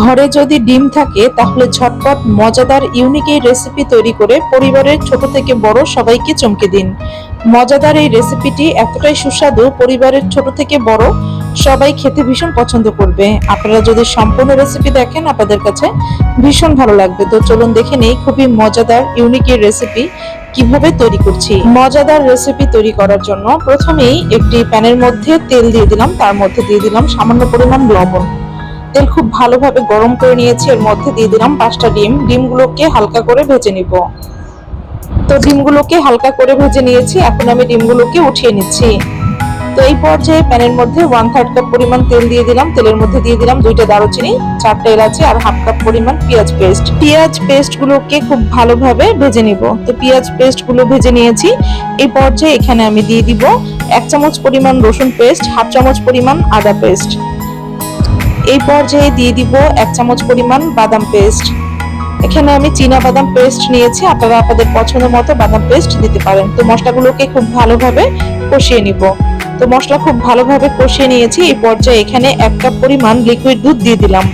ঘরে যদি ডিম থাকে, তাহলে ঝটপট মজাদার ইউনিক এই রেসিপি তৈরি করে পরিবারের ছোট থেকে বড় সবাইকে চমকে দিন। মজাদার এই রেসিপিটি এতটাই সুস্বাদু, পরিবারের ছোট থেকে বড় সবাই খেতে ভীষণ পছন্দ করবে। আপনারা যদি সম্পূর্ণ রেসিপি দেখেন, আপনাদের কাছে ভীষণ ভালো লাগবে। তো চলুন দেখে নেই খুবই মজাদার ইউনিক এই রেসিপি কীভাবে তৈরি করছি। মজাদার রেসিপি তৈরি করার জন্য প্রথমেই একটি প্যানের মধ্যে তেল দিয়ে দিলাম, তার মধ্যে দিয়ে দিলাম সামান্য পরিমাণ লবণ। তেল খুব ভালোভাবে গরম করে নিয়েছি। এর মধ্যে দিয়ে দিলাম পাঁচটা ডিম। ডিমগুলোকে হালকা করে ভেজে নিব। তো ডিমগুলোকে হালকা করে ভেজে নিয়েছি। এখন আমি ডিমগুলোকে উঠিয়ে নিচ্ছি। তো এই পর্যায়ে প্যানের মধ্যে ওয়ান থার্ড কাপ পরিমাণ তেল দিয়ে দিলাম। তেলের মধ্যে দিয়ে দিলাম দুইটা দারুচিনি চারটা এলাচি আর হাফ কাপ পরিমাণ পেঁয়াজ পেস্ট পেঁয়াজ পেস্টগুলোকে খুব ভালোভাবে ভেজে নিব। তো পেঁয়াজ পেস্টগুলো ভেজে নিয়েছি। এই পর্যায়ে এখানে আমি দিয়ে দিব এক চামচ পরিমাণ রসুন পেস্ট হাফ চামচ পরিমাণ আদা পেস্ট এই পর্যায়ে দিয়ে দিব এক চামচ পরিমাণ বাদাম পেস্ট। এখানে আমি চীনা বাদাম পেস্ট নিয়েছি, আপনারা আপনাদের পছন্দ মতো বাদাম পেস্ট দিতে পারেন। তো মশলাগুলোকে খুব ভালোভাবে কষিয়ে নিব। তো মশলা খুব ভালোভাবে কষিয়ে নিয়েছি, এই পর্যায়ে এখানে এক কাপ পরিমাণ লিকুইড দুধ দিয়ে দিলাম।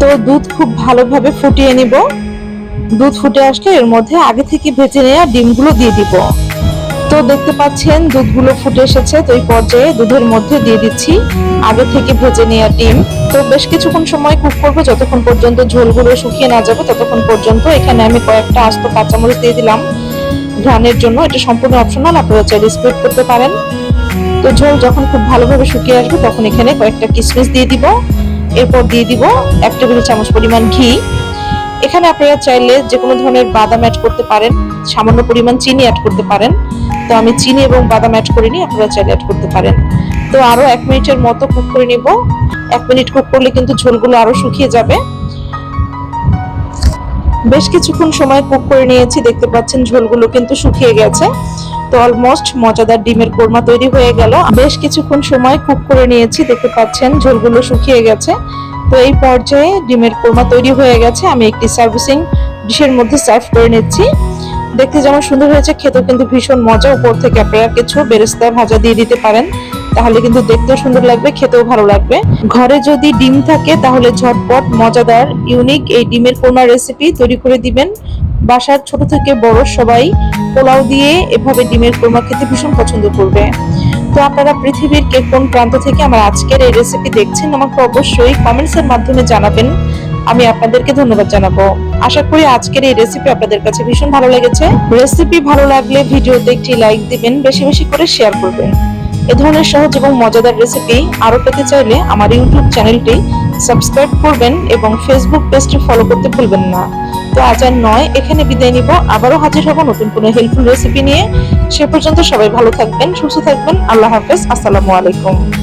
তো দুধ খুব ভালোভাবে ফুটিয়ে নিব। দুধ ফুটে আসলে এর মধ্যে আগে থেকে ভেজে নেওয়া ডিমগুলো দিয়ে দিব। তো দেখতে পাচ্ছেন, দুধগুলো ফুটে এসেছে, তো এই পর্যায়ে দুধের মধ্যে দিয়ে দিচ্ছি। আগে থেকে ভেজে নেওয়া ডিম। তো বেশ কিছুক্ষণ সময় কুক করব, যতক্ষণ পর্যন্ত ঝোলগুলো শুকিয়ে না যাবে, ততক্ষণ পর্যন্ত এখানে আমি কয়েকটা আস্ত কাঁচামরিচ দিয়ে দিলাম। ঘ্রাণের জন্য এটা সম্পূর্ণ অপশনাল আপনারা চাইলে স্প্রেড করতে পারেন। তো ঝোল যখন খুব ভালোভাবে শুকিয়ে আসবে, তখন এখানে কয়েকটা কিশমিশ দিয়ে দিব। এরপর দিয়ে দিব এক টেবিল চামচ পরিমাণ ঘি। এখানে আপনারা চাইলে যে কোনো ধরনের বাদাম অ্যাড করতে পারেন, সামান্য পরিমাণ চিনি অ্যাড করতে পারেন। তো আমি চিনি এবং বাদাম অ্যাড করিনি আপনারা চাইলে অ্যাড করতে পারেন। তো আরও এক মিনিটের মতো কুক করে নিব। এক মিনিট কুক করলে কিন্তু ঝোলগুলো আরও শুকিয়ে যাবে। বেশ কিছুক্ষণ সময় কুক করে নিয়েছি। দেখতে পাচ্ছেন ঝোলগুলো কিন্তু শুকিয়ে গেছে। তো অলমোস্ট মজাদার ডিমের কোরমা তৈরি হয়ে গেল। বেশ কিছুক্ষণ সময় কুক করে নিয়েছি। দেখতে পাচ্ছেন ঝোলগুলো শুকিয়ে গেছে। তো এই পর্যায়ে ডিমের কোরমা তৈরি হয়ে গেছে। আমি একটি সার্ভিসিং ডিশের মধ্যে সার্ভ করে নিচ্ছি। দেখতে যেমন সুন্দর হয়েছে, খেতেও কিন্তু ভীষণ মজা। উপর থেকে আপনারা কিছু বেরেস্তা ভাজা দিয়ে দিতে পারেন। তাহলে কিন্তু দেখতেও সুন্দর লাগবে, খেতেও ভালো লাগবে। ঘরে যদি ডিম থাকে, তাহলে ঝটপট মজাদার, ইউনিক এই ডিমের কোরমা রেসিপি তৈরি করে দিবেন। বাসার ছোট থেকে বড় সবাই পোলাও দিয়ে এভাবে ডিমের কোরমা খেতে ভীষণ পছন্দ করবে। তো আপনারা পৃথিবীর কে কোন প্রান্ত থেকে আমার আজকের এই রেসিপি দেখছেন, আমাকে অবশ্যই কমেন্টস এর মাধ্যমে জানাবেন। আমি আপনাদেরকে ধন্যবাদ জানাব। আশা করি আজকের এই রেসিপি আপনাদের কাছে ভীষণ ভালো লেগেছে। রেসিপি ভালো লাগলে ভিডিওতে একটি লাইক দিবেন, বেশি বেশি করে শেয়ার করবেন। এ ধরনের সহজ এবং মজাদার রেসিপি আরও পেতে চাইলে আমার ইউটিউব চ্যানেলটি সাবস্ক্রাইব করবেন এবং ফেসবুক পেজটি ফলো করতে ভুলবেন না। তো আজ আর নয়, এখানে বিদায় নিব। আবারও হাজির হব নতুন কোনো হেল্পফুল রেসিপি নিয়ে। সে পর্যন্ত সবাই ভালো থাকবেন, সুস্থ থাকবেন। আল্লাহ হাফেজ। আসসালামু আলাইকুম।